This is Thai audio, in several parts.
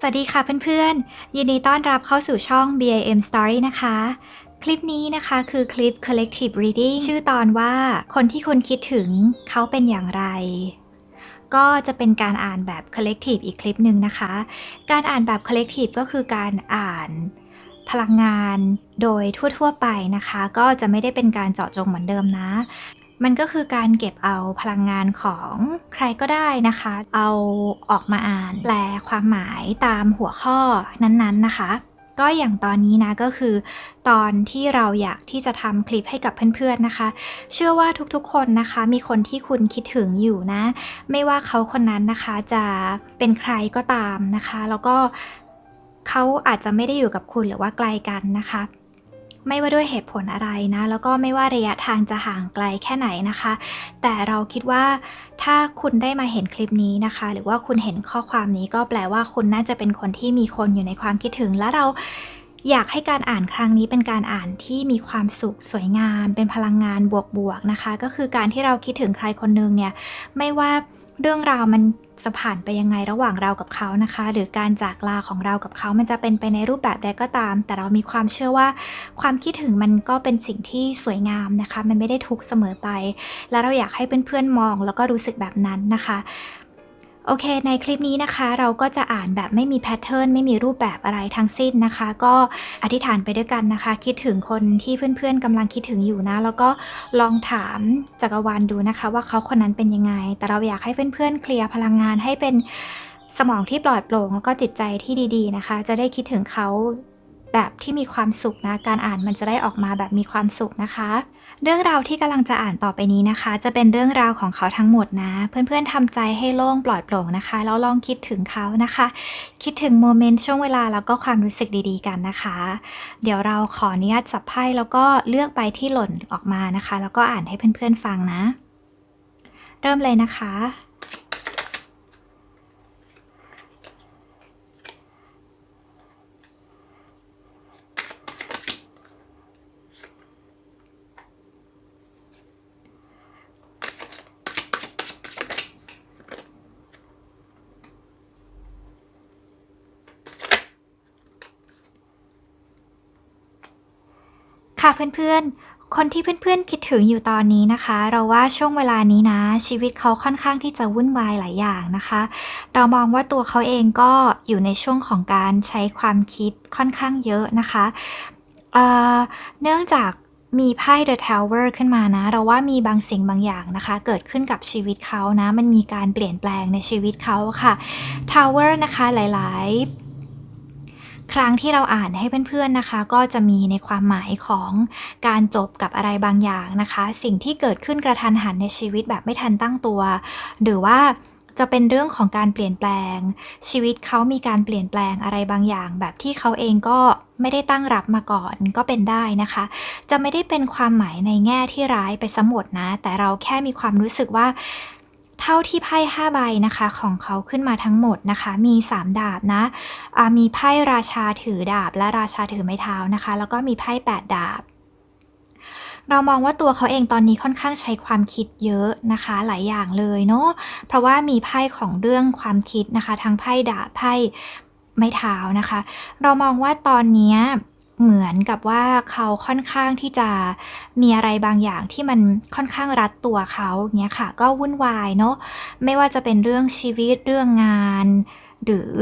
สวัสดีค่ะเพื่อนๆ ยินดีต้อนรับเข้าสู่ช่อง BAM Story นะคะ คลิปนี้นะคะคือคลิป Collective Reading ชื่อตอนว่าคนที่คุณคิดถึงเขาเป็นอย่างไร ก็จะเป็นการอ่านแบบ Collective อีกคลิปหนึ่งนะคะ การอ่านแบบ Collective ก็คือการอ่านพลังงานโดยทั่ว ๆ ไปนะคะ ก็จะไม่ได้เป็นการเจาะจงเหมือนเดิมนะ มันก็คือการเก็บเอาพลังงานของใครก็ได้นะคะ เอาออกมาอ่านแปลความหมายตามหัวข้อนั้นๆนะคะ ก็อย่างตอนนี้นะก็คือ ตอนที่เราอยากที่จะทำคลิปให้กับเพื่อนๆนะคะ เชื่อว่าทุกๆคนนะคะ มีคนที่คุณคิดถึงอยู่นะ ไม่ว่าเขาคนนั้นนะคะจะเป็นใครก็ตามนะคะ แล้วก็เขาอาจจะไม่ได้อยู่กับคุณหรือว่าไกลกันนะคะ ไม่ว่าด้วยเหตุผลอะไรนะ แล้วก็ไม่ว่าระยะทางจะห่างไกลแค่ไหนนะคะ แต่เราคิดว่าถ้าคุณได้มาเห็นคลิปนี้นะคะ หรือว่าคุณเห็นข้อความนี้ก็แปลว่าคุณน่าจะเป็นคนที่มีคนอยู่ในความคิดถึงและเราอยากให้การอ่านครั้งนี้เป็นการอ่านที่มีความสุขสวยงาม เป็นพลังงานบวกๆนะคะ ก็คือการที่เราคิดถึงใครคนหนึงเนี่ยไม่ว่า เรื่องราวมันจะผ่านไปยังไงระหว่างเรากับเขานะคะ หรือการจากลาของเรากับเขามันจะเป็นไปในรูปแบบใดก็ตาม แต่เรามีความเชื่อว่าความคิดถึงมันก็เป็นสิ่งที่สวยงามนะคะ มันไม่ได้ทุกเสมอไป และเราอยากให้เพื่อนๆมอง แล้วก็รู้สึกแบบนั้นนะคะ โอเค ในคลิปนี้นะคะ เราก็จะอ่านแบบไม่มีแพทเทิร์นไม่มีรูปแบบอะไรทั้งสิ้นนะคะ ก็อธิษฐานไปด้วยกันนะคะ คิดถึงคนที่เพื่อนๆกำลังคิดถึงอยู่นะ แล้วก็ลองถามจักรวาลดูนะคะ ว่าเขาคนนั้นเป็นยังไง แต่เราอยากให้เพื่อนๆเคลียร์พลังงานให้เป็นสมองที่ปลอดโปร่งแล้วก็จิตใจที่ดี ๆนะคะ จะได้คิดถึงเขา แบบที่มีความสุขนะ การอ่านมันจะได้ออกมาแบบมีความสุขนะคะ เรื่องราวที่กำลังจะอ่านต่อไปนี้นะคะ จะเป็นเรื่องราวของเขาทั้งหมดนะ เพื่อนๆทำใจให้โล่งปลอดโปร่งนะคะ แล้วลองคิดถึงเขานะคะ คิดถึงโมเมนต์ช่วงเวลาแล้วก็ความรู้สึกดีๆกันนะคะ เดี๋ยวเราขออนุญาตสับไพ่แล้วก็เลือกใบที่หล่นออกมานะคะ แล้วก็อ่านให้เพื่อนๆฟังนะ เริ่มเลยนะคะ ค่ะเพื่อนๆ คนที่เพื่อนๆคิดถึงอยู่ตอนนี้นะคะ เราว่าช่วงเวลานี้นะ ชีวิตเขาค่อนข้างที่จะวุ่นวายหลายอย่างนะคะ เรามองว่าตัวเขาเองก็อยู่ในช่วงของการใช้ความคิดค่อนข้างเยอะนะคะเเนื่องจากมีไพ่ The Tower ขึ้นมานะ เราว่ามีบางสิ่งบางอย่างนะคะ เกิดขึ้นกับชีวิตเขานะ มันมีการเปลี่ยนแปลงในชีวิตเขาค่ะ Tower นะคะหลาย ๆ ครั้งที่เราอ่านให้เพื่อนๆนะคะ ก็จะมีในความหมายของการจบกับอะไรบางอย่างนะคะ สิ่งที่เกิดขึ้นกระทันหันในชีวิตแบบไม่ทันตั้งตัว หรือว่าจะเป็นเรื่องของการเปลี่ยนแปลง ชีวิตเขามีการเปลี่ยนแปลงอะไรบางอย่าง แบบที่เขาเองก็ไม่ได้ตั้งรับมาก่อนก็เป็นได้นะคะ จะไม่ได้เป็นความหมายในแง่ที่ร้ายไปสมดนะ แต่เราแค่มีความรู้สึกว่า เท่าที่ไพ่ห้าใบนะคะของเขาขึ้นมาทั้งหมดนะคะ มี 3 ดาบนะอ่ามีไพ่ราชาถือดาบ และราชาถือไม้เท้านะคะ แล้วก็มีไพ่8ดาบเรามองว่าตัวเขาเองตอนนี้ค่อนข้างใช้ความคิดเยอะนะคะ หลายอย่างเลยเนาะเพราะว่ามีไพ่ของเรื่องความคิดนะคะ ทั้งไพ่ดาบไพ่ไม้เท้านะคะ เรามองว่าตอนนี้ เหมือนกับว่าเขาค่อนข้างที่จะมีอะไรบางอย่างที่มันค่อนข้างรัดตัวเขาเงี้ยค่ะ ก็วุ่นวายเนาะไม่ว่าจะเป็นเรื่องชีวิตเรื่องงาน หรือ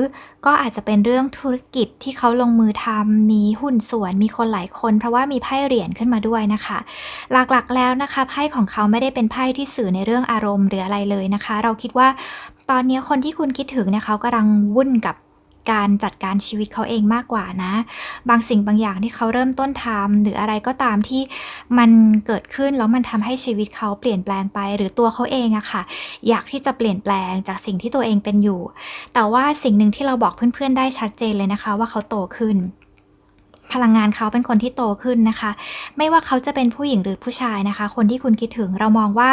ก็อาจจะเป็นเรื่องธุรกิจที่เขาลงมือทำมีหุ้นส่วนมีคนหลายคน เพราะว่ามีไพ่เหรียญขึ้นมาด้วยนะคะ หลักๆแล้วนะคะไพ่ของเขาไม่ได้เป็นไพ่ที่สื่อในเรื่องอารมณ์หรืออะไรเลยนะคะ เราคิดว่าตอนนี้คนที่คุณคิดถึงเนี่ยเขากำลังวุ่นกับ การจัดการชีวิตเขาเองมากกว่านะ บางสิ่งบางอย่างที่เขาเริ่มต้นทำหรืออะไรก็ตามที่มันเกิดขึ้นแล้วมันทำให้ชีวิตเขาเปลี่ยนแปลงไป หรือตัวเขาเองอะค่ะ อยากที่จะเปลี่ยนแปลงจากสิ่งที่ตัวเองเป็นอยู่ แต่ว่าสิ่งหนึ่งที่เราบอกเพื่อนๆได้ชัดเจนเลยนะคะ ว่าเขาโตขึ้นพลังงานเขาเป็นคนที่โตขึ้นนะคะ ไม่ว่าเขาจะเป็นผู้หญิงหรือผู้ชายนะคะ คนที่คุณคิดถึงเรามองว่า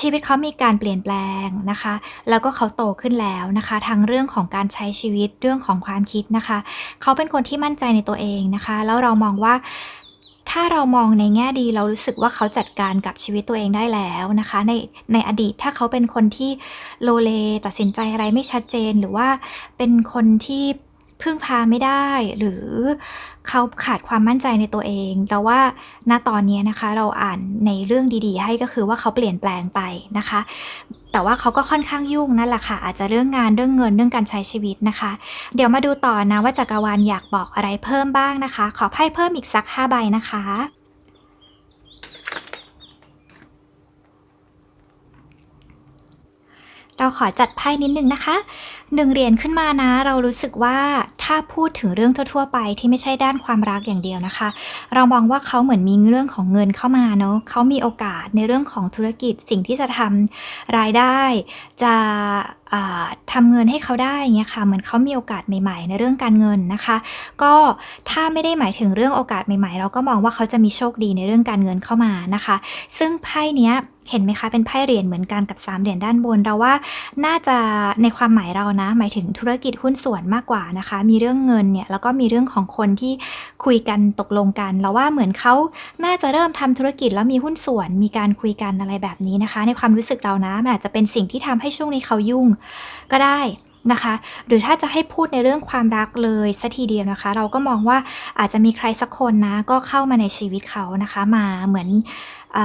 ชีวิตเขามีการเปลี่ยนแปลงนะคะ แล้วก็เขาโตขึ้นแล้วนะคะ ทั้งเรื่องของการใช้ชีวิตเรื่องของความคิดนะคะ เขาเป็นคนที่มั่นใจในตัวเองนะคะ แล้วเรามองว่าถ้าถ้าเรามองในแง่ดีเรารู้สึกว่าเขาจัดการกับชีวิตตัวเองได้แล้วนะคะ ในในอดีตถ้าเขาเป็นคนที่โลเลตัดสินใจอะไรไม่ชัดเจน หรือว่าเป็นคนที่ พึ่งพาไม่ได้ หรือเขาขาดความมั่นใจในตัวเอง แต่ว่าณตอนนี้นะคะเราอ่านในเรื่องดีๆ ให้ก็คือว่าเขาเปลี่ยนแปลงไปนะคะ แต่ว่าเขาก็ค่อนข้างยุ่งนั่นแหละค่ะ อาจจะเรื่องงานเรื่องเงินเรื่องการใช้ชีวิตนะคะ เดี๋ยวมาดูต่อนะว่าจักรวาลอยากบอกอะไรเพิ่มบ้างนะคะ ขอไพ่เพิ่มอีกสัก5ใบนะคะเราขอจัดไพ่นิดนึงนะคะ หนึ่งเหรียญขึ้นมานะ เรารู้สึกว่าถ้าพูดถึงเรื่องทั่ว ๆ ไปที่ไม่ใช่ด้านความรักอย่างเดียวนะคะ เรามองว่าเขาเหมือนมีเรื่องของเงินเข้ามาเนาะเขามีโอกาสในเรื่องของธุรกิจสิ่งที่จะทำรายได้ จะ อ่าทำเงินให้เขาได้เงี้ยค่ะเหมือนเขามีโอกาสใหม่ ๆ ในเรื่องการเงินนะคะ ก็ถ้าไม่ได้หมายถึงเรื่องโอกาสใหม่ ๆ เราก็มองว่าเขาจะมีโชคดีในเรื่องการเงินเข้ามานะคะ ซึ่งไพ่เนี้ยเห็นไหมคะ เป็นไพ่เหรียญเหมือนกันกับ3เหรียญด้านบน เราว่าน่าจะในความหมายเรานะ หมายถึงธุรกิจหุ้นส่วนมากกว่านะคะ มีเรื่องเงินเนี่ยแล้วก็มีเรื่องของคนที่คุยกันตกลงกัน เราว่าเหมือนเขาน่าจะเริ่มทำธุรกิจแล้วมีหุ้นส่วน มีการคุยกันอะไรแบบนี้นะคะ ในความรู้สึกเรานะมันอาจจะเป็นสิ่งที่ทำให้ช่วงนี้เขายุ่งก็ได้นะคะ หรือถ้าจะให้พูดในเรื่องความรักเลยสัทีเดียวนะคะ เราก็มองว่าอาจจะมีใครสักคนนะ ก็เข้ามาในชีวิตเขานะคะ มาเหมือนเอ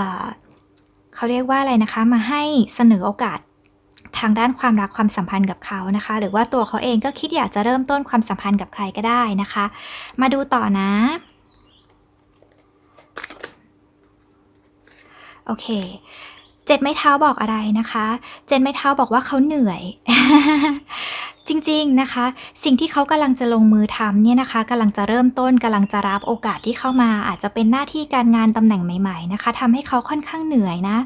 เขาเรียกว่าอะไรนะคะ มาให้เสนอโอกาสทางด้านความรักความสัมพันธ์กับเขานะคะ หรือว่าตัวเขาเองก็คิดอยากจะเริ่มต้นความสัมพันธ์กับใครก็ได้นะคะ มาดูต่อนะ โอเค เจ็ดไม้เท้าบอกอะไรนะคะ เจ็ดไม้เท้าบอกว่าเขาเหนื่อย จริงๆนะคะ สิ่งที่เขากำลังจะลงมือทำเนี่ยนะคะกำลังจะเริ่มต้นกำลังจะรับโอกาสที่เข้ามา อาจจะเป็นหน้าที่การงานตำแหน่งใหม่ ๆนะคะทำให้เขาค่อนข้างเหนื่อยนะ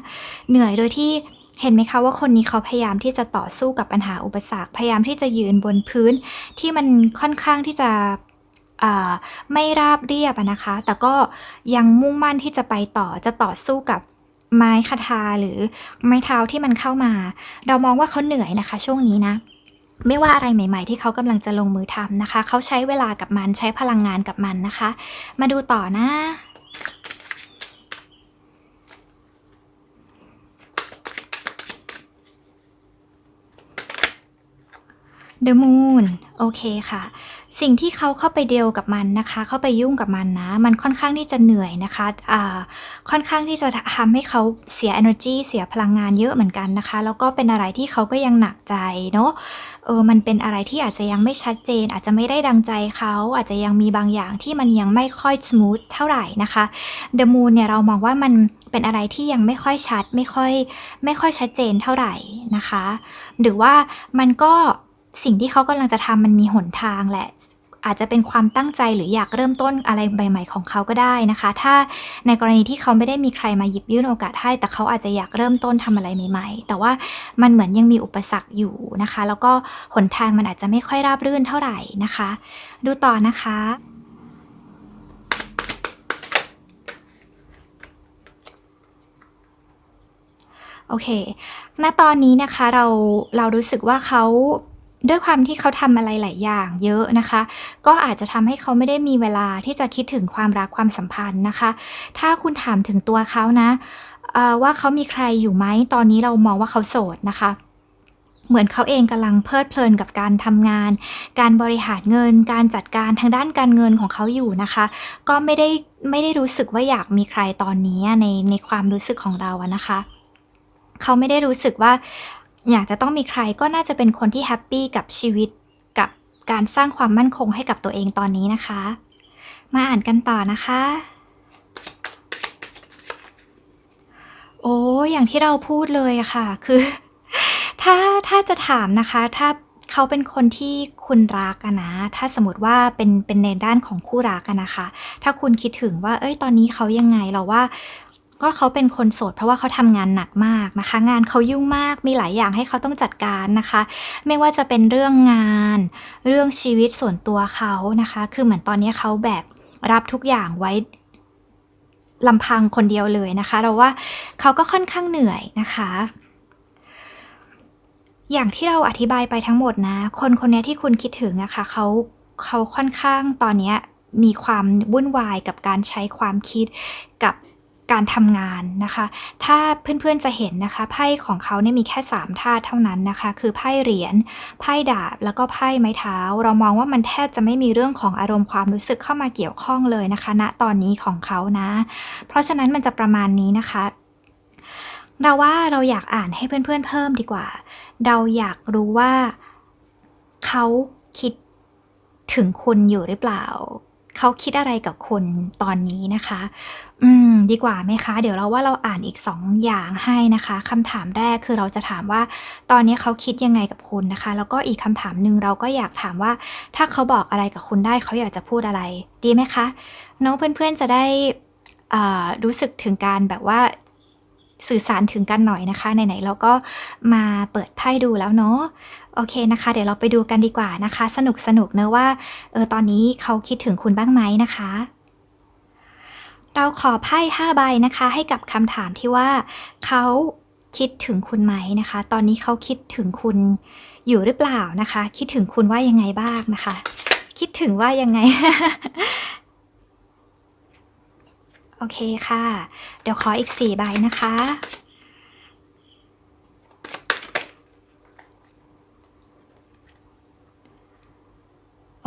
เหนื่อยโดยที่เห็นไหมคะว่าคนนี้เขาพยายามที่จะต่อสู้กับปัญหาอุปสรรค พยายามที่จะยืนบนพื้น ที่มันค่อนข้างที่จะไม่ราบเรียบนะคะ แต่ก็ยังมุ่งมั่นที่จะไปต่อจะต่อสู้กับ ไม้คาทาหรือไม้เท้าที่มันเข้ามา เรามองว่าเขาเหนื่อยนะคะ ช่วงนี้นะไม่ว่าอะไรใหม่ ๆ ที่เขากำลังจะลงมือทำนะคะ เขาใช้เวลากับมันใช้พลังงานกับมันนะคะ มาดูต่อนะ The Moon โอเคค่ะ สิ่งที่เขาเข้าไปเดียวกับมันนะคะ เข้าไปยุ่งกับมันนะ มันค่อนข้างที่จะเหนื่อยนะคะอ่าค่อนข้างที่จะทำให้เขาเสีย energy เสียพลังงานเยอะเหมือนกันนะคะ แล้วก็เป็นอะไรที่เขาก็ยังหนักใจเนาะเออมันเป็นอะไรที่อาจจะยังไม่ชัดเจน อาจจะไม่ได้ดังใจเขาอาจจะยังมีบางอย่างที่มันยังไม่ค่อยส o t h เท่าไหร่นะคะ The Moon เนี่ยเรามองว่ามันเป็นอะไรที่ยังไม่ค่อยชัดไม่ค่อยไม่ค่อยชัดเจนเท่าไหร่นะคะ หรือว่ามันก็ สิ่งที่เขากำลังจะทำมันมีหนทางแหละ อาจจะเป็นความตั้งใจหรืออยากเริ่มต้นอะไรใหม่ๆของเขาก็ได้นะคะ ถ้าในกรณีที่เขาไม่ได้มีใครมาหยิบยื่นโอกาสให้ แต่เขาอาจจะอยากเริ่มต้นทำอะไรใหม่ ๆ แต่ว่ามันเหมือนยังมีอุปสรรคอยู่นะคะ แล้วก็หนทางมันอาจจะไม่ค่อยราบรื่นเท่าไหร่นะคะ ดูต่อนะคะโอเค ณ ตอนนี้นะคะเราเรารู้สึกว่าเขา ด้วยความที่เขาทำอะไรหลายอย่างเยอะนะคะ ก็อาจจะทำให้เขาไม่ได้มีเวลาที่จะคิดถึงความรักความสัมพันธ์นะคะ ถ้าคุณถามถึงตัวเขานะว่าเขามีใครอยู่ไหมตอนนี้เรามองว่าเขาโสดนะคะเหมือนเขาเองกำลังเพลิดเพลินกับการทำงาน การบริหารเงิน การจัดการทางด้านการเงินของเขาอยู่นะคะ ก็ไม่ได้ไม่ได้รู้สึกว่าอยากมีใครตอนนี้ในในความรู้สึกของเราอะนะคะ เขาไม่ได้รู้สึกว่า อยากจะต้องมีใครก็น่าจะเป็นคนที่แฮปปี้กับชีวิตกับการสร้างความมั่นคงให้กับตัวเองตอนนี้นะคะ มาอ่านกันต่อนะคะ โอ้อย่างที่เราพูดเลยอะค่ะ คือ ถ้าถ้าจะถามนะคะ ถ้าเขาเป็นคนที่คุณรักอะนะ ถ้าสมมติว่าเป็นเป็นในด้านของคู่รักอะนะคะ ถ้าคุณคิดถึงว่า เอ้ย ตอนนี้เขายังไง เราว่า ก็เขาเป็นคนโสดเพราะว่าเขาทำงานหนักมากนะคะ งานเขายุ่งมากมีหลายอย่างให้เขาต้องจัดการนะคะ ไม่ว่าจะเป็นเรื่องงาน เรื่องชีวิตส่วนตัวเขานะคะ คือเหมือนตอนนี้เขาแบกรับทุกอย่างไว้ลำพังคนเดียวเลยนะคะ เราว่าเขาก็ค่อนข้างเหนื่อยนะคะ อย่างที่เราอธิบายไปทั้งหมดนะ คนคนนี้ที่คุณคิดถึงอะคะ่ะเขาเขาค่อนข้างตอนนี้มีความวุ่นวายกับการใช้ความคิดกับ การทำงานนะคะ ถ้าเพื่อนๆจะเห็นนะคะ ไพ่ของเขาเนี่ยมีแค่ 3 ท่าเท่านั้นนะคะ คือไพ่เหรียญ ไพ่ดาบ แล้วก็ไพ่ไม้เท้า เรามองว่ามันแทบจะไม่มีเรื่องของอารมณ์ความรู้สึกเข้ามาเกี่ยวข้องเลยนะคะ ณ ตอนนี้ของเขานะ เพราะฉะนั้นมันจะประมาณนี้นะคะ เราว่าเราอยากอ่านให้เพื่อนๆเพิ่มดีกว่า เราอยากรู้ว่าเขาคิดถึงคุณอยู่หรือเปล่า เขาคิดอะไรกับคุณตอนนี้นะคะ อืม ดีกว่าไหมคะ เดี๋ยวเราว่าเราอ่านอีก 2 อย่างให้นะคะคำถามแรกคือเราจะถามว่า ตอนนี้เขาคิดยังไงกับคุณนะคะ แล้วก็อีกคำถามหนึ่งเราก็อยากถามว่า ถ้าเขาบอกอะไรกับคุณได้เขาอยากจะพูดอะไร ดีไหมคะน้องเพื่อนๆจะได้อ่ารู้สึกถึงการแบบว่าสื่อสารถึงกันหน่อยนะคะไหนๆเราก็มาเปิดไพ่ดูแล้วเนาะ โอเคนะคะ เดี๋ยวเราไปดูกันดีกว่านะคะ สนุกสนุกเนอะว่าเออตอนนี้เขาคิดถึงคุณบ้างไหมนะคะ เราขอไพ่5ใบนะคะ ให้กับคำถามที่ว่าเขาคิดถึงคุณไหมนะคะ ตอนนี้เขาคิดถึงคุณอยู่หรือเปล่านะคะ คิดถึงคุณว่ายังไงบ้างนะคะ คิดถึงว่ายังไงโอเคค่ะ เดี๋ยวขออีก4ใบนะคะ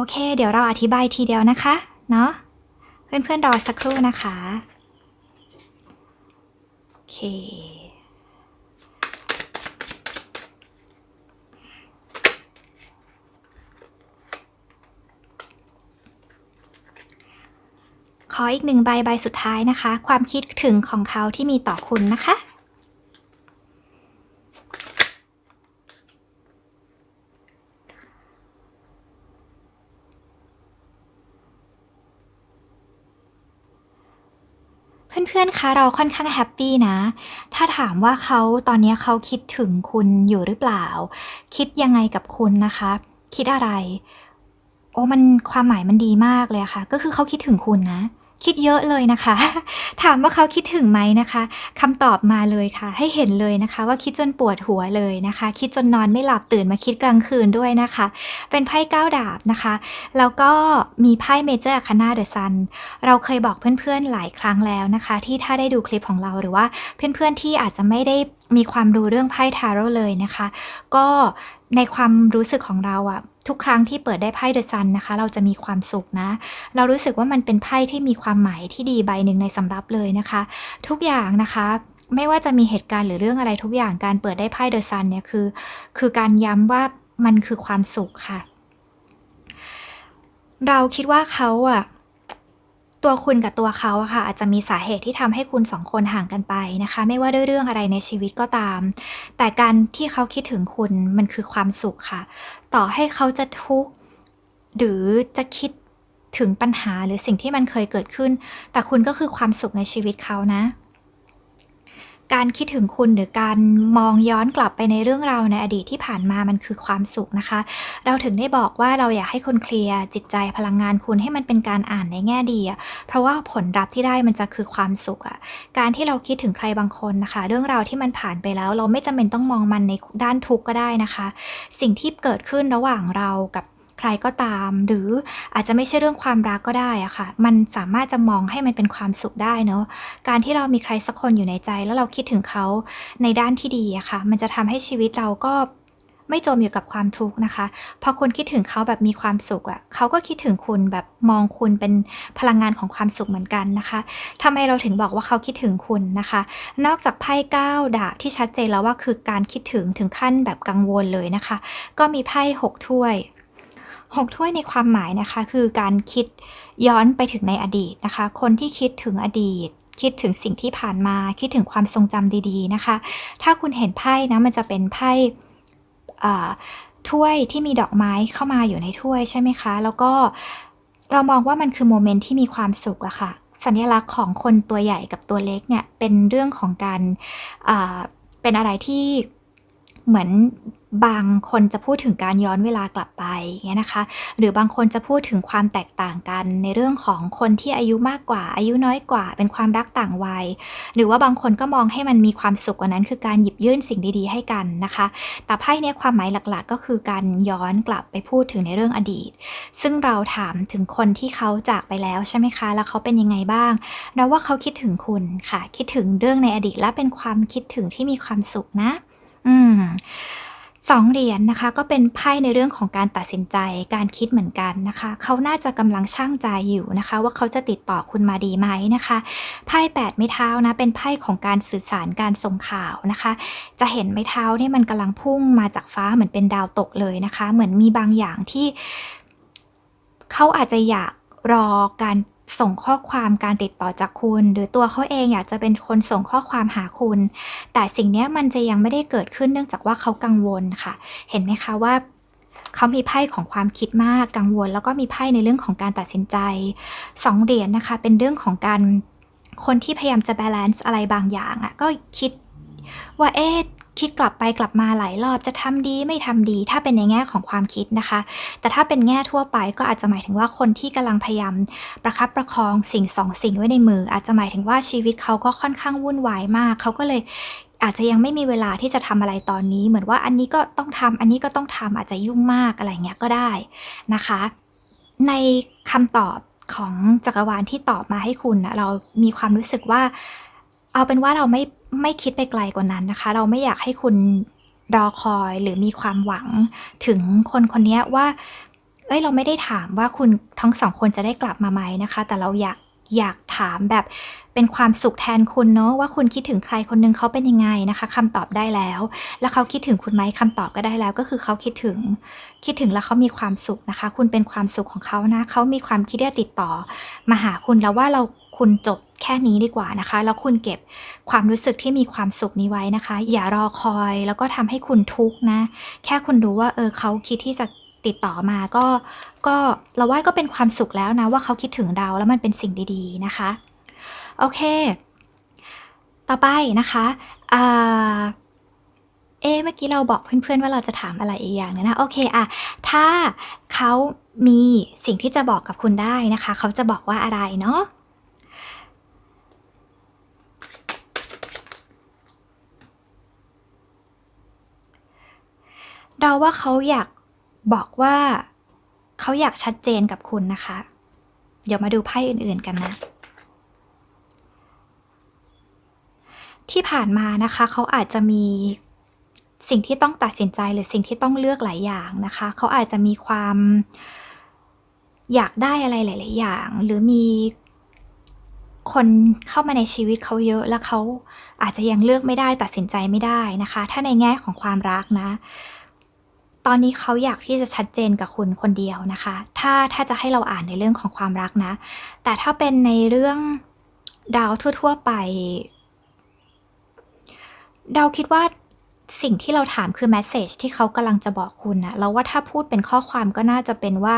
อเค เดี๋ยวเราอธิบายทีเดียวนะคะ เนาะเพื่อนๆรอสักครู่นะคะ โอเค ขออีกหนึ่งใบใบสุดท้ายนะคะ ความคิดถึงของเขาที่มีต่อคุณนะคะ เพื่อนๆ คะเราค่อนข้างแฮปปี้นะ ถ้าถามว่าเขาตอนนี้เขาคิดถึงคุณอยู่หรือเปล่า คิดยังไงกับคุณนะคะ คิดอะไร โอ้มันความหมายมันดีมากเลยะค่ะ ก็คือเขาคิดถึงคุณนะ คิดเยอะเลยนะคะ ถามว่าเขาคิดถึงไหมนะคะคำตอบมาเลยค่ะ ให้เห็นเลยนะคะ ว่าคิดจนปวดหัวเลยนะคะ คิดจนนอนไม่หลับตื่นมาคิดกลางคืนด้วยนะคะ เป็นไพ่เก้าดาบนะคะ แล้วก็มีไพ่เมเจอร์คานาเดอะซันเราเคยบอกเพื่อนๆหลายครั้งแล้วนะคะ ที่ถ้าได้ดูคลิปของเราหรือว่าเพื่อนๆที่อาจจะไม่ได้มีความรู้เรื่องไพ่ทาโร่เลยนะคะ ก็ในความรู้สึกของเราอะ ทุกครั้งที่เปิดได้ไพ่เดอะซันนะคะ เราจะมีความสุขนะ เรารู้สึกว่ามันเป็นไพ่ที่มีความหมายที่ดีใบหนึ่งในสำรับเลยนะคะ ทุกอย่างนะคะไม่ว่าจะมีเหตุการณ์หรือเรื่องอะไรทุกอย่างการเปิดได้ไพ่เดอะซันเนี่ยคือ คือการย้ำว่ามันคือความสุขค่ะ เราคิดว่าเขาอะตัวคุณกับตัวเขาอะค่ะอาจจะมีสาเหตุที่ทำให้คุณสองคนห่างกันไปนะคะ ไม่ว่าด้วยเรื่องอะไรในชีวิตก็ตาม แต่การที่เขาคิดถึงคุณมันคือความสุขค่ะ ต่อให้เขาจะทุกข์หรือจะคิดถึงปัญหาหรือสิ่งที่มันเคยเกิดขึ้น แต่คุณก็คือความสุขในชีวิตเขานะ การคิดถึงคุณหรือการมองย้อนกลับไปในเรื่องราวในอดีตที่ผ่านมามันคือความสุขนะคะ เราถึงได้บอกว่าเราอยากให้คนเคลียร์จิตใจพลังงานคุณให้มันเป็นการอ่านในแง่ดีอะเพราะว่าผลลัพธ์ที่ได้มันจะคือความสุขอะการที่เราคิดถึงใครบางคนนะคะ เรื่องราวที่มันผ่านไปแล้ว เราไม่จำเป็นต้องมองมันในด้านทุกข์ก็ได้นะคะ สิ่งที่เกิดขึ้นระหว่างเรากับ ใครก็ตาม หรืออาจจะไม่ใช่เรื่องความรักก็ได้อะค่ะ มันสามารถจะมองให้มันเป็นความสุขได้เนาะการที่เรามีใครสักคนอยู่ในใจ แล้วเราคิดถึงเขาในด้านที่ดีอะค่ะ มันจะทำให้ชีวิตเราก็ไม่จมอยู่กับความทุกข์นะคะ พอคุณคิดถึงเขาแบบมีความสุขอะเขาก็คิดถึงคุณแบบมองคุณเป็นพลังงานของความสุขเหมือนกันนะคะทำไมเราถึงบอกว่าเขาคิดถึงคุณนะคะ นอกจากไพ่เก้าดาบที่ชัดเจนแล้วว่าคือการคิดถึงถึงขั้นแบบกังวลเลยนะคะ ก็มีไพ่หกถ้วย หกถ้วยในความหมายนะคะ คือการคิดย้อนไปถึงในอดีตนะคะ คนที่คิดถึงอดีต คิดถึงสิ่งที่ผ่านมาคิดถึงความทรงจำดีๆนะคะ ถ้าคุณเห็นไพ่นะมันจะเป็นไพ่ถ้วยที่มีดอกไม้เข้ามาอยู่ในถ้วยใช่ไหมคะ แล้วก็เรามองว่ามันคือโมเมนต์ที่มีความสุขอะค่ะ สัญลักษณ์ของคนตัวใหญ่กับตัวเล็กเนี่ยเป็นเรื่องของการเป็นอะไรที่เหมือน บางคนจะพูดถึงการย้อนเวลากลับไปอย่างเงี้ยนะคะ หรือบางคนจะพูดถึงความแตกต่างกันในเรื่องของคนที่อายุมากกว่า อายุน้อยกว่า เป็นความรักต่างวัย หรือว่าบางคนก็มองให้มันมีความสุขกว่านั้น คือการหยิบยื่นสิ่งดีๆให้กันนะคะ แต่ไพ่เนี้ยความหมายหลักๆ ก็คือการย้อนกลับไปพูดถึงในเรื่องอดีต ซึ่งเราถามถึงคนที่เขาจากไปแล้วใช่ไหมคะ แล้วเขาเป็นยังไงบ้าง เราว่าเขาคิดถึงคุณค่ะ คิดถึงเรื่องในอดีตและเป็นความคิดถึงที่มีความสุขนะ อืม สองเหรียญนนะคะก็เป็นไพ่ในเรื่องของการตัดสินใจการคิดเหมือนกันนะคะ เขาน่าจะกำลังช่างใจอยู่นะคะ ว่าเขาจะติดต่อคุณมาดีไหมนะคะไพ่แปดไม้เท้านะเป็นไพ่ของการสื่อสารการส่งข่าวนะคะ จะเห็นไม้เท้าเนี่ยมันกำลังพุ่งมาจากฟ้าเหมือนเป็นดาวตกเลยนะคะ เหมือนมีบางอย่างที่ เขาอาจจะอยากรอการ ส่งข้อความการติดต่อจากคุณ หรือตัวเขาเองอยากจะเป็นคนส่งข้อความหาคุณ แต่สิ่งนี้มันจะยังไม่ได้เกิดขึ้นเนื่องจากว่าเขากังวลค่ะ เห็นไหมคะว่าเขามีไพ่ของความคิดมากกังวล แล้วก็มีไพ่ในเรื่องของการตัดสินใจสองเหรียญนะคะ เป็นเรื่องของการคนที่พยายามจะบาลานซ์อะไรบางอย่างอะ่ะก็คิดว่าเอ๊ะ คิดกลับไปกลับมาหลายรอบจะทำดีไม่ทำดี ถ้าเป็นในแง่ของความคิดนะคะ แต่ถ้าเป็นแง่ทั่วไปก็อาจจะหมายถึงว่าคนที่กำลังพยายามประคับประคองสิ่งสองสิ่งไว้ในมือ อาจจะหมายถึงว่าชีวิตเขาก็ค่อนข้างวุ่นวายมาก เขาก็เลยอาจจะยังไม่มีเวลาที่จะทำอะไรตอนนี้ เหมือนว่าอันนี้ก็ต้องทำอันนี้ก็ต้องทำอาจจะยุ่งมากอะไรเงี้ยก็ได้นะคะ ในคำตอบของจักรวาลที่ตอบมาให้คุณนะเรามีความรู้สึกว่า เอาเป็นว่าเราไม่ ไม่คิดไปไกลกว่านั้นนะคะ เราไม่อยากให้คุณรอคอยหรือมีความหวังถึงคนคนนี้ว่า เอ้ยเราไม่ได้ถามว่าคุณทั้งสองคนจะได้กลับมาไหมนะคะ แต่เราอยากอยากถามแบบเป็นความสุขแทนคุณเนาะว่าคุณคิดถึงใครคนนึงเขาเป็นยังไงนะคะคำตอบได้แล้ว แล้วเขาคิดถึงคุณไหมคำตอบก็ได้แล้ว ก็คือเขาคิดถึง คิดถึงแล้วเขามีความสุขนะคะ คุณเป็นความสุขของเขานะเขามีความคิดที่จะติดต่อ มาหาคุณแล้วว่าเรา คุณจบแค่นี้ดีกว่านะคะ แล้วคุณเก็บความรู้สึกที่มีความสุขนี้ไว้นะคะ อย่ารอคอยแล้วก็ทำให้คุณทุกข์นะ แค่คุณรู้ว่าเออเขาคิดที่จะติดต่อมาก็ก็เราว่าก็เป็นความสุขแล้วนะ ว่าเขาคิดถึงเราแล้วมันเป็นสิ่งดีๆนะคะ โอเค ต่อไปนะคะอ่าเอ๊เมื่อกี้เราบอกเพื่อนๆว่าเราจะถามอะไรอีกอย่างนึงนะโอเคอะถ้าเขามีสิ่งที่จะบอกกับคุณได้นะคะ เขาจะบอกว่าอะไรเนาะ เราว่าเขาอยากบอกว่า เขาอยากชัดเจนกับคุณนะคะ เดี๋ยวมาดูไพ่อื่นๆกันนะ ที่ผ่านมานะคะ เขาอาจจะมีสิ่งที่ต้องตัดสินใจหรือสิ่งที่ต้องเลือกหลายอย่างนะคะ เขาอาจจะมีความอยากได้อะไรหลาย ๆ อย่าง หรือมีคนเข้ามาในชีวิตเขาเยอะแล้วเขาอาจจะยังเลือกไม่ได้ตัดสินใจไม่ได้นะคะ ถ้าในแง่ของความรักนะ ตอนนี้เขาอยากที่จะชัดเจนกับคุณคนเดียวนะคะ ถ้าถ้าจะให้เราอ่านในเรื่องของความรักนะ แต่ถ้าเป็นในเรื่องดาวทั่ว ๆ ไป เราคิดว่าสิ่งที่เราถามคือแมสเซจที่เขากำลังจะบอกคุณนะเราว่าถ้าพูดเป็นข้อความก็น่าจะเป็นว่า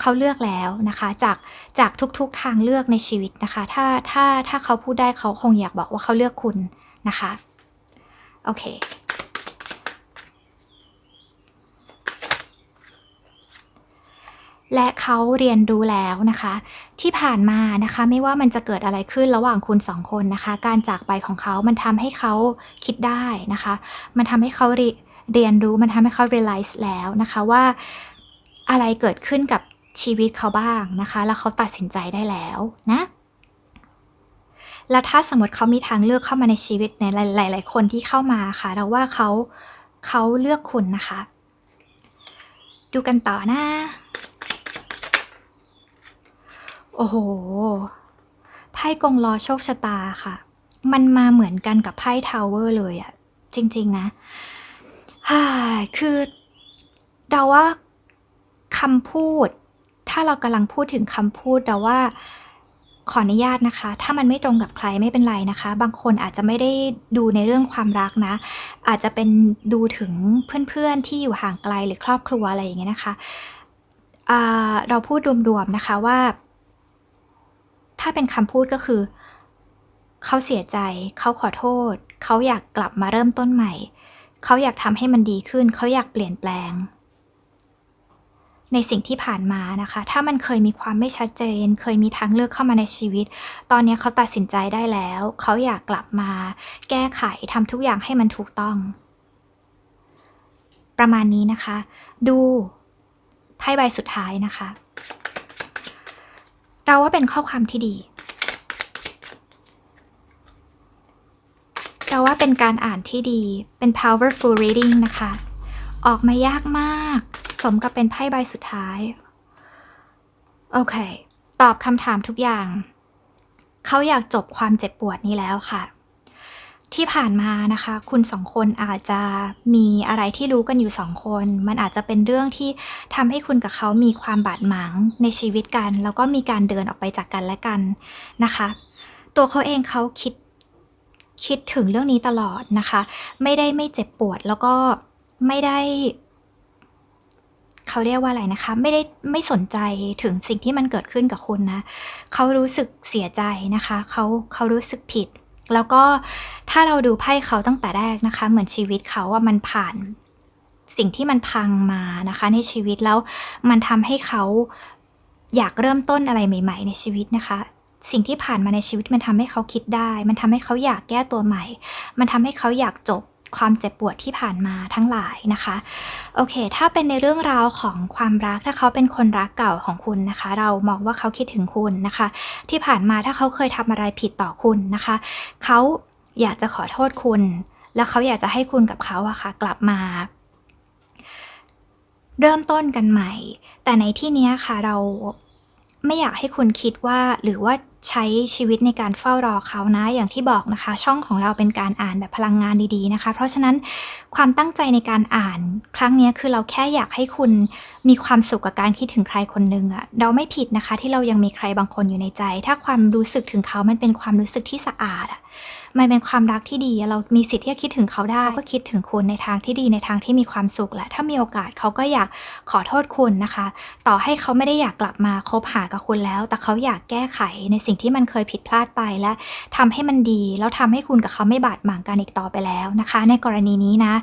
เขาเลือกแล้วนะคะ จากจากทุกๆทางเลือกในชีวิตนะคะ ถ้าถ้าถ้าเขาพูดได้เขาคงอยากบอกว่าเขาเลือกคุณนะคะ โอเค และเขาเรียนรู้แล้วนะคะ ที่ผ่านมานะคะ ไม่ว่ามันจะเกิดอะไรขึ้นระหว่างคุณสองคนนะคะ การจากไปของเขามันทำให้เขาคิดได้นะคะ มันทำให้เขาเรียนรู้มันทำให้เขา realize แล้วนะคะว่าอะไรเกิดขึ้นกับชีวิตเขาบ้างนะคะ แล้วเขาตัดสินใจได้แล้วนะแล้วถ้าสมมติเขามีทางเลือกเข้ามาในชีวิตในหลาย ๆ คนที่เข้ามาค่ะ เราว่าเขาเขาเลือกคุณนะคะ ดูกันต่อนะ โอ้โห ไพ่กงล้อโชคชะตาค่ะ มันมาเหมือนกันกับไพ่ทาวเวอร์เลยอะจริง ๆ นะฮ่าคือเดาว่าคำพูด ถ้าเรากำลังพูดถึงคำพูดเดาว่าขออนุญาตนะคะ ถ้ามันไม่ตรงกับใครไม่เป็นไรนะคะ บางคนอาจจะไม่ได้ดูในเรื่องความรักนะ อาจจะเป็นดูถึงเพื่อนๆที่อยู่ห่างไกลหรือครอบครัวอะไรอย่างเงี้ยนะคะเราพูดรวมๆนะคะว่า ถ้าเป็นคำพูดก็คือ เขาเสียใจ เขาขอโทษ เขาอยากกลับมาเริ่มต้นใหม่ เขาอยากทำให้มันดีขึ้น เขาอยากเปลี่ยนแปลง ในสิ่งที่ผ่านมานะคะ ถ้ามันเคยมีความไม่ชัดเจน เคยมีทางเลือกเข้ามาในชีวิต ตอนนี้เขาตัดสินใจได้แล้ว เขาอยากกลับมา แก้ไขทำทุกอย่างให้มันถูกต้อง ประมาณนี้นะคะ ดูไพ่ใบสุดท้ายนะคะ เราว่าเป็นข้อความที่ดี เราว่าเป็นการอ่านที่ดี เป็น powerful reading นะคะ ออกมายากมาก สมกับเป็นไพ่ใบสุดท้าย โอเค ตอบคำถามทุกอย่าง เขาอยากจบความเจ็บปวดนี้แล้วค่ะ ที่ผ่านมานะคะ คุณสองคนอาจจะมีอะไรที่รู้กันอยู่สองคน มันอาจจะเป็นเรื่องที่ทำให้คุณกับเขามีความบาดหมางในชีวิตกัน แล้วก็มีการเดินออกไปจากกันและกันนะคะ ตัวเขาเองเขาคิดคิดถึงเรื่องนี้ตลอดนะคะ ไม่ได้ไม่เจ็บปวดแล้วก็ไม่ได้ เขาเรียกว่าอะไรนะคะ ไม่ได้ไม่สนใจถึงสิ่งที่มันเกิดขึ้นกับคุณนะ เขารู้สึกเสียใจนะคะ เขาเขารู้สึกผิด แล้วก็ถ้าเราดูไพ่เขาตั้งแต่แรกนะคะ เหมือนชีวิตเขาว่ามันผ่านสิ่งที่มันพังมานะคะ ในชีวิตแล้วมันทำให้เขาอยากเริ่มต้นอะไรใหม่ ๆ ในชีวิตนะคะ สิ่งที่ผ่านมาในชีวิตมันทำให้เขาคิดได้ มันทำให้เขาอยากแก้ตัวใหม่ มันทำให้เขาอยากจบ ความเจ็บปวดที่ผ่านมาทั้งหลายนะคะโอเค ถ้าเป็นในเรื่องราวของความรักถ้าเขาเป็นคนรักเก่าของคุณนะคะ เรามองว่าเขาคิดถึงคุณนะคะ ที่ผ่านมาถ้าเขาเคยทำอะไรผิดต่อคุณนะคะ เขาอยากจะขอโทษคุณ แล้วเขาอยากจะให้คุณกับเขาอะค่ะ กลับมา เริ่มต้นกันใหม่ แต่ในที่นี้ค่ะเราไม่อยากให้คุณคิดว่าหรือว่าใช้ชีวิตในการเฝ้ารอเขานะ อย่างที่บอกนะคะ ช่องของเราเป็นการอ่านแบบพลังงานดีๆนะคะ เพราะฉะนั้นความตั้งใจในการอ่านครั้งนี้คือเราแค่อยากให้คุณมีความสุขกับการคิดถึงใครคนหนึ่งอะเราไม่ผิดนะคะ ที่เรายังมีใครบางคนอยู่ในใจ ถ้าความรู้สึกถึงเขามันเป็นความรู้สึกที่สะอาดอะมันเป็นความรักที่ดี เรามีสิทธิ์ที่จะคิดถึงเขาได้ ก็คิดถึงคุณในทางที่ดีในทางที่มีความสุขแหละ ถ้ามีโอกาสเขาก็อยากขอโทษคุณนะคะ ต่อให้เขาไม่ได้อยากกลับมาคบหากับคุณแล้ว แต่เขาอยากแก้ไขในสิ่งที่มันเคยผิดพลาดไปและทำให้มันดี แล้วทำให้คุณกับเขาไม่บาดหมางกันอีกต่อไปแล้วนะคะ ในกรณีนี้นะ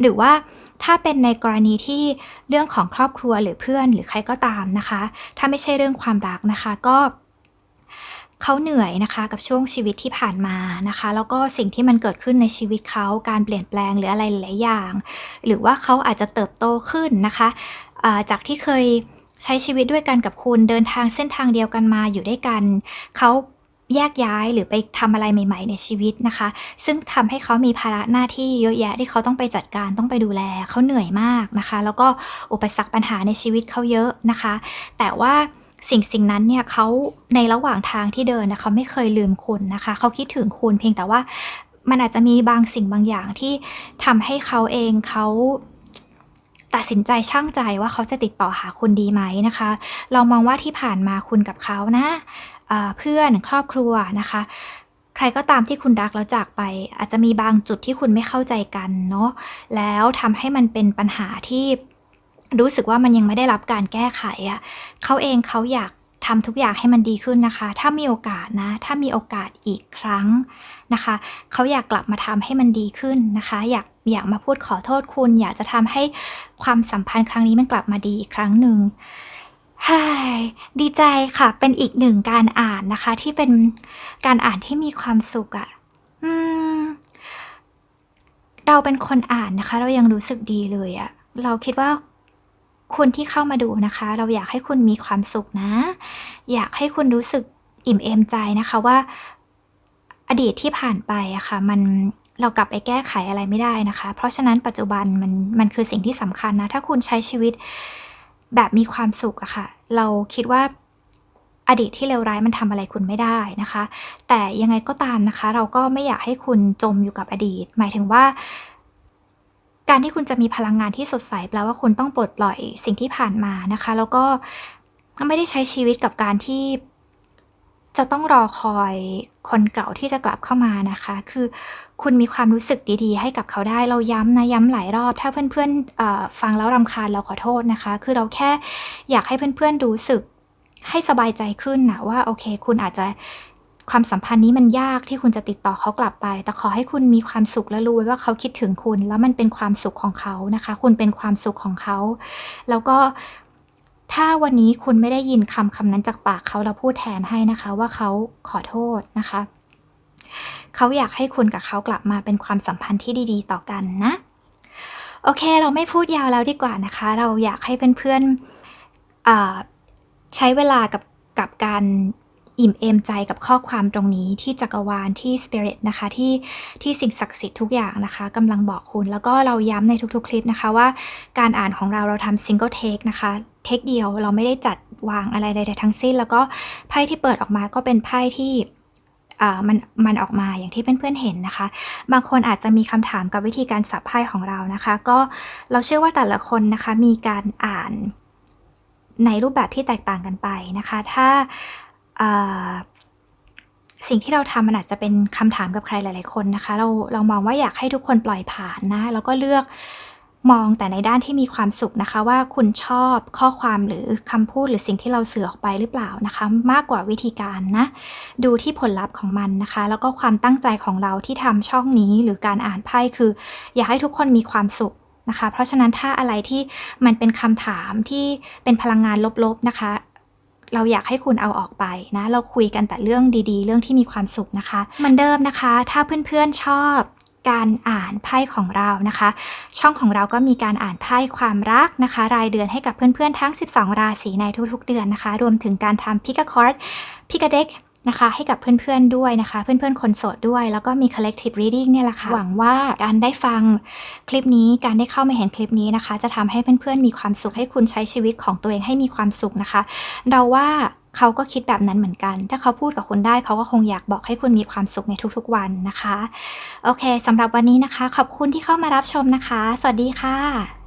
หรือว่า ถ้าเป็นในกรณีที่เรื่องของครอบครัวหรือเพื่อนหรือใครก็ตามนะคะ ถ้าไม่ใช่เรื่องความรักนะคะก็เขาเหนื่อยนะคะกับช่วงชีวิตที่ผ่านมานะคะ แล้วก็สิ่งที่มันเกิดขึ้นในชีวิตเขาการเปลี่ยนแปลงหรืออะไรหลายอย่าง หรือว่าเขาอาจจะเติบโตขึ้นนะคะาจากที่เคยใช้ชีวิตด้วยกันกับคุณเดินทางเส้นทางเดียวกันมาอยู่ด้วยกันเขา แยกย้ายหรือไปทำอะไรใหม่ ๆ ในชีวิตนะคะ ซึ่งทำให้เขามีภาระหน้าที่เยอะแยะที่เขาต้องไปจัดการต้องไปดูแลเขาเหนื่อยมากนะคะ แล้วก็อุปสรรคปัญหาในชีวิตเขาเยอะนะคะ แต่ว่าสิ่งสิ่งนั้นเนี่ยเขาในระหว่างทางที่เดินนะเขาไม่เคยลืมคุณนะคะ เขาคิดถึงคุณเพียงแต่ว่ามันอาจจะมีบางสิ่งบางอย่างที่ทำให้เขาเองเขาตัดสินใจช่างใจว่าเขาจะติดต่อหาคุณดีไหมนะคะ เรามองว่าที่ผ่านมาคุณกับเขานะ เพื่อนครอบครัวนะคะ ใครก็ตามที่คุณรักแล้วจากไป อาจจะมีบางจุดที่คุณไม่เข้าใจกันเนาะแล้วทำให้มันเป็นปัญหาที่รู้สึกว่ามันยังไม่ได้รับการแก้ไขอะ่ะเขาเองเขาอยากทำทุกอย่างให้มันดีขึ้นนะคะ ถ้ามีโอกาสนะ ถ้ามีโอกาสอีกครั้งนะคะ เขาอยากกลับมาทำให้มันดีขึ้นนะคะ อยากอยากมาพูดขอโทษคุณ อยากจะทำให้ความสัมพันธ์ครั้งนี้มันกลับมาดีอีกครั้งหนึ่ง ฮ่ดีใจค่ะ เป็นอีกหนึ่งการอ่านนะคะ ที่เป็นการอ่านที่มีความสุขอะ่ะ อืม เราเป็นคนอ่านนะคะ เรายังรู้สึกดีเลยอะเราคิดว่าคุณที่เข้ามาดูนะคะ เราอยากให้คุณมีความสุขนะ อยากให้คุณรู้สึกอิ่มเอมใจนะคะว่า อดีตที่ผ่านไปอะค่ะ มันเรากลับไปแก้ไขอะไรไม่ได้นะคะ เพราะฉะนั้นปัจจุบันมันมันคือสิ่งที่สำคัญนะ ถ้าคุณใช้ชีวิต แบบมีความสุขอะค่ะ เราคิดว่าอดีตที่เลวร้ายมันทำอะไรคุณไม่ได้นะคะ แต่ยังไงก็ตามนะคะ เราก็ไม่อยากให้คุณจมอยู่กับอดีต หมายถึงว่า การที่คุณจะมีพลังงานที่สดใสแปลว่าคุณต้องปลดปล่อยสิ่งที่ผ่านมานะคะ แล้วก็ไม่ได้ใช้ชีวิตกับการที่ จะต้องรอคอยคนเก่าที่จะกลับเข้ามานะคะ คือคุณมีความรู้สึกดีๆ ให้กับเขาได้ เราย้ำนะย้ำหลายรอบ ถ้าเพื่อนๆฟังแล้วรำคาญเราขอโทษนะคะ คือเราแค่อยากให้เพื่อนๆรู้สึกให้สบายใจขึ้นนะว่าโอเค คุณอาจจะความสัมพันธ์นี้มันยากที่คุณจะติดต่อเขากลับไป แต่ขอให้คุณมีความสุขและรู้ไว้ว่าเขาคิดถึงคุณ แล้วมันเป็นความสุขของเขานะคะ คุณเป็นความสุขของเขา แล้วก็ ถ้าวันนี้คุณไม่ได้ยินคำคำนั้นจากปากเขาเราพูดแทนให้นะคะว่าเขาขอโทษนะคะ เขาอยากให้คุณกับเขากลับมาเป็นความสัมพันธ์ที่ดีๆ ต่อกันนะ โอเค เราไม่พูดยาวแล้วดีกว่านะคะ เราอยากให้เพื่อนๆใช้เวลากับกับการอิ่มเอมใจกับข้อความตรงนี้ที่จักรวาลที่ Spirit นะคะที่ที่สิ่งศักดิ์สิทธิ์ทุกอย่างนะคะกำลังบอกคุณ แล้วก็เราย้ำในทุกๆ คลิปนะคะว่าการอ่านของเราเราทำ single take นะคะ เทคเดียว เราไม่ได้จัดวางอะไรใดๆทั้งสิ้น แล้วก็ไพ่ที่เปิดออกมาก็เป็นไพ่ที่มันมันออกมาอย่างที่เพื่อนๆเห็นนะคะ บางคนอาจจะมีคำถามกับวิธีการสับไพ่ของเรานะคะ ก็เราเชื่อว่าแต่ละคนนะคะมีการอ่านในรูปแบบที่แตกต่างกันไปนะคะ ถ้าสิ่งที่เราทำมันอาจจะเป็นคำถามกับใครหลาย ๆ คนนะคะ เราเรามองว่าอยากให้ทุกคนปล่อยผ่านนะ แล้วก็เลือก มองแต่ในด้านที่มีความสุขนะคะ ว่าคุณชอบข้อความหรือคำพูดหรือสิ่งที่เราสื่อออกไปหรือเปล่านะคะ มากกว่าวิธีการนะ ดูที่ผลลัพธ์ของมันนะคะ แล้วก็ความตั้งใจของเราที่ทำช่องนี้หรือการอ่านไพ่คือ อยากให้ทุกคนมีความสุขนะคะ เพราะฉะนั้นถ้าอะไรที่มันเป็นคำถามที่เป็นพลังงานลบๆนะคะเราอยากให้คุณเอาออกไปนะ เราคุยกันแต่เรื่องดีๆ เรื่องที่มีความสุขนะคะมือนเดิมนะคะ ถ้าเพื่อนๆชอบ การอ่านไพ่ของเรานะคะ ช่องของเราก็มีการอ่านไพ่ความรักนะคะ รายเดือนให้กับเพื่อนๆทั้ง 12 ราศีในทุกๆ เดือนนะคะ รวมถึงการทำพิกาคอร์ดพิกาเด็กนะคะให้กับเพื่อนๆด้วยนะคะ เพื่อนๆ คนโสดด้วย แล้วก็มี collective reading เนี่ยแหละค่ะ หวังว่าการได้ฟังคลิปนี้การได้เข้ามาเห็นคลิปนี้นะคะ จะทำให้เพื่อนๆ มีความสุขให้คุณใช้ชีวิตของตัวเองให้มีความสุขนะคะ เราว่า เขาก็คิดแบบนั้นเหมือนกัน ถ้าเขาพูดกับคุณได้เขาก็คงอยากบอกให้คุณมีความสุขในทุกๆวันนะคะ โอเคสำหรับวันนี้นะคะ ขอบคุณที่เข้ามารับชมนะคะ สวัสดีค่ะ